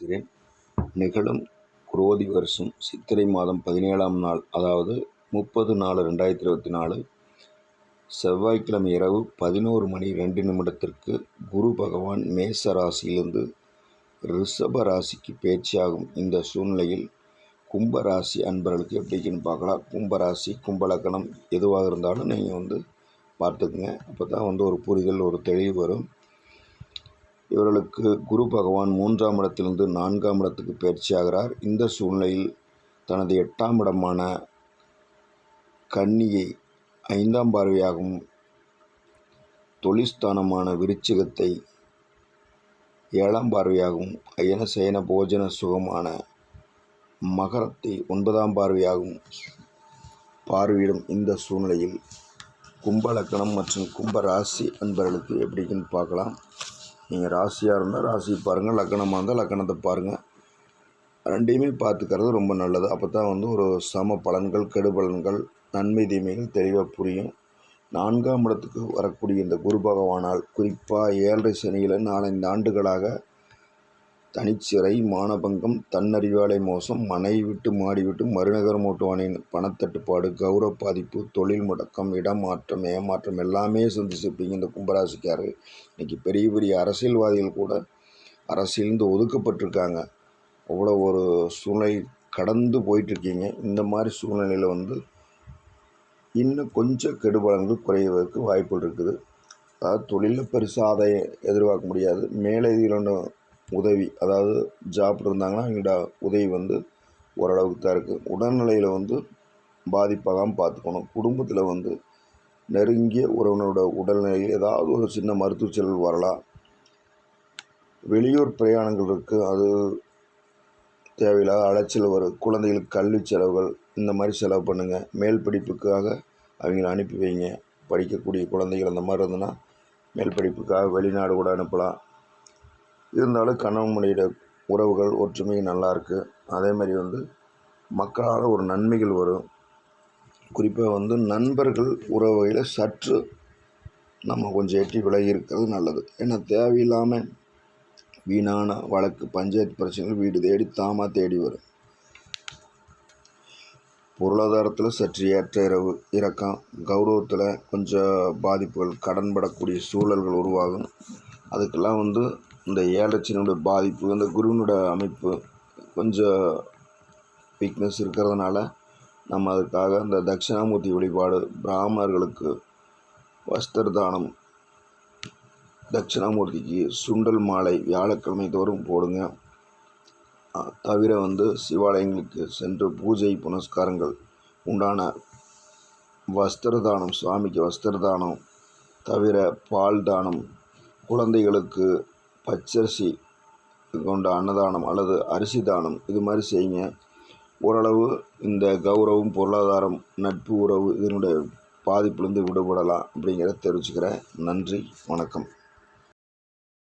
பேசுகிறேன் நிகழும் குரோதி வருஷம் சித்திரை மாதம் பதினேழாம் நாள் அதாவது முப்பது நாலு ரெண்டாயிரத்தி இருபத்தி நாலு. செவ்வாய்க்கிழமை இரவு பதினோரு மணி ரெண்டு நிமிடத்திற்கு குரு பகவான் மேச ராசியிலிருந்து ரிஷப ராசிக்கு பேச்சியாகும் இந்த சூழ்நிலையில் கும்பராசி அன்பர்களுக்கு எப்படின்னு பார்க்கலாம். கும்பராசி கும்பலக்கணம் எதுவாக இருந்தாலும் நீங்கள் வந்து பார்த்துக்குங்க. அப்போ தான் வந்து ஒரு புரிதல் ஒரு தெளிவு வரும். இவர்களுக்கு குரு பகவான் மூன்றாம் இடத்திலிருந்து நான்காம் இடத்துக்கு பயிற்சியாகிறார் இந்த சூழ்நிலையில் தனது எட்டாம் இடமான கன்னியை ஐந்தாம் பார்வையாகவும் தொழில்ஸ்தானமான விருச்சிகத்தை ஏழாம் பார்வையாகவும் அயன சயன போஜன சுகமான மகரத்தை ஒன்பதாம் பார்வையாகவும் பார்வையிடும் இந்த சூழ்நிலையில் கும்ப லக்கணம் மற்றும் கும்ப ராசி அன்பர்களுக்கு எப்படின்னு பார்க்கலாம். நீங்கள் ராசியாக இருந்தால் ராசி பாருங்கள் லக்கணமாக இருந்தால் லக்கணத்தை பாருங்கள் ரெண்டையுமே பார்த்துக்கிறது ரொம்ப நல்லது. அப்போ தான் வந்து ஒரு சம பலன்கள் கெடு பலன்கள் நன்மை தீமைகள் தெளிவாக புரியும். நான்காம் இடத்துக்கு வரக்கூடிய இந்த குரு பகவானால் குறிப்பாக ஏழரை சனியில் நாலஞ்சு ஆண்டுகளாக தனிச்சிறை மானபங்கம் தன்னறிவாலை மோசம் மனை விட்டு மாடி விட்டு மறுநகரம் ஓட்டுவானின். பணத்தட்டுப்பாடு கௌரவ பாதிப்பு தொழில் முடக்கம் இடமாற்றம் ஏமாற்றம் எல்லாமே சந்திச்சிருப்பீங்க இந்த கும்பராசிக்காரு இன்றைக்கி பெரிய பெரிய அரசியல்வாதிகள் கூட அரசியலேருந்து ஒதுக்கப்பட்டிருக்காங்க. அவ்வளோ ஒரு சூழ்நிலை கடந்து போயிட்டுருக்கீங்க. இந்த மாதிரி சூழ்நிலையில் வந்து இன்னும் கொஞ்சம் கெடுபலன்கள் குறைவதற்கு வாய்ப்புகள் இருக்குது. அதாவது தொழிலில் பெருசாக ஆதாயம் எதிர்பார்க்க முடியாது. மேலதிகளோட உதவி அதாவது ஜாப் இருந்தாங்கன்னா அவங்களோட உதவி வந்து ஓரளவுக்கு தான் இருக்குது உடல்நிலையில் வந்து பாதிப்பாகாமல் பார்த்துக்கணும். குடும்பத்தில் வந்து நெருங்கிய உறவினரோட உடல்நிலையில் ஏதாவது ஒரு சின்ன மருத்துவ செலவு வரலாம். வெளியூர் பிரயாணங்கள் இருக்குது அது தேவையில்லாத அலைச்சல் வரும். குழந்தைகளுக்கு கல்வி செலவுகள் இந்த மாதிரி செலவு பண்ணுங்கள் மேல் படிப்புக்காக அவங்கள அனுப்பி வைங்க. படிக்கக்கூடிய குழந்தைகள் அந்த மாதிரி இருந்ததுன்னா மேல் படிப்புக்காக வெளிநாடு கூட அனுப்பலாம். இருந்தாலும் கணவன் மனைவியோட உறவுகள் ஒற்றுமை நல்லாயிருக்கு அதே மாதிரி வந்து மக்களால் ஒரு நன்மைகள் வரும். குறிப்பாக வந்து நண்பர்கள் உறவுகளில் சற்று நம்ம கொஞ்சம் எட்டி விலகி இருக்கிறது நல்லது. ஏன்னா தேவையில்லாமல் வீணான வழக்கு பஞ்சாயத்து பிரச்சனைகள் வீடு தேடி தாமாக தேடி வரும். பொருளாதாரத்தில் சற்று ஏற்ற இரவு இறக்கம் கௌரவத்தில் கொஞ்சம் பாதிப்புகள் கடன்படக்கூடிய சூழல்கள் உருவாகும் அதுக்கெல்லாம் வந்து இந்த ஏழச்சனுடைய பாதிப்பு இந்த குருவினோட அமைப்பு கொஞ்சம் வீக்னஸ் இருக்கிறதுனால நம்ம அதுக்காக இந்த தட்சிணாமூர்த்தி வழிபாடு பிராமணர்களுக்கு வஸ்திர தானம் தட்சிணாமூர்த்திக்கு சுண்டல் மாலை வியாழக்கிழமை தோறும் போடுங்க. தவிர வந்து சிவாலயங்களுக்கு சென்று பூஜை புனஸ்காரங்கள் உண்டான வஸ்திர தானம் சுவாமிக்கு வஸ்திர தானம் தவிர பால் தானம் குழந்தைகளுக்கு பச்சரிசி கொண்ட அன்னதானம் அல்லது அரிசி தானம். இது மாதிரி செய்யுங்க. ஓரளவு இந்த கௌரவம் பொருளாதாரம் நட்பு உறவு இதனுடைய பாதிப்புலேருந்து விடுபடலாம் அப்படிங்கிறத தெரிவிச்சுக்கிறேன். நன்றி. வணக்கம்.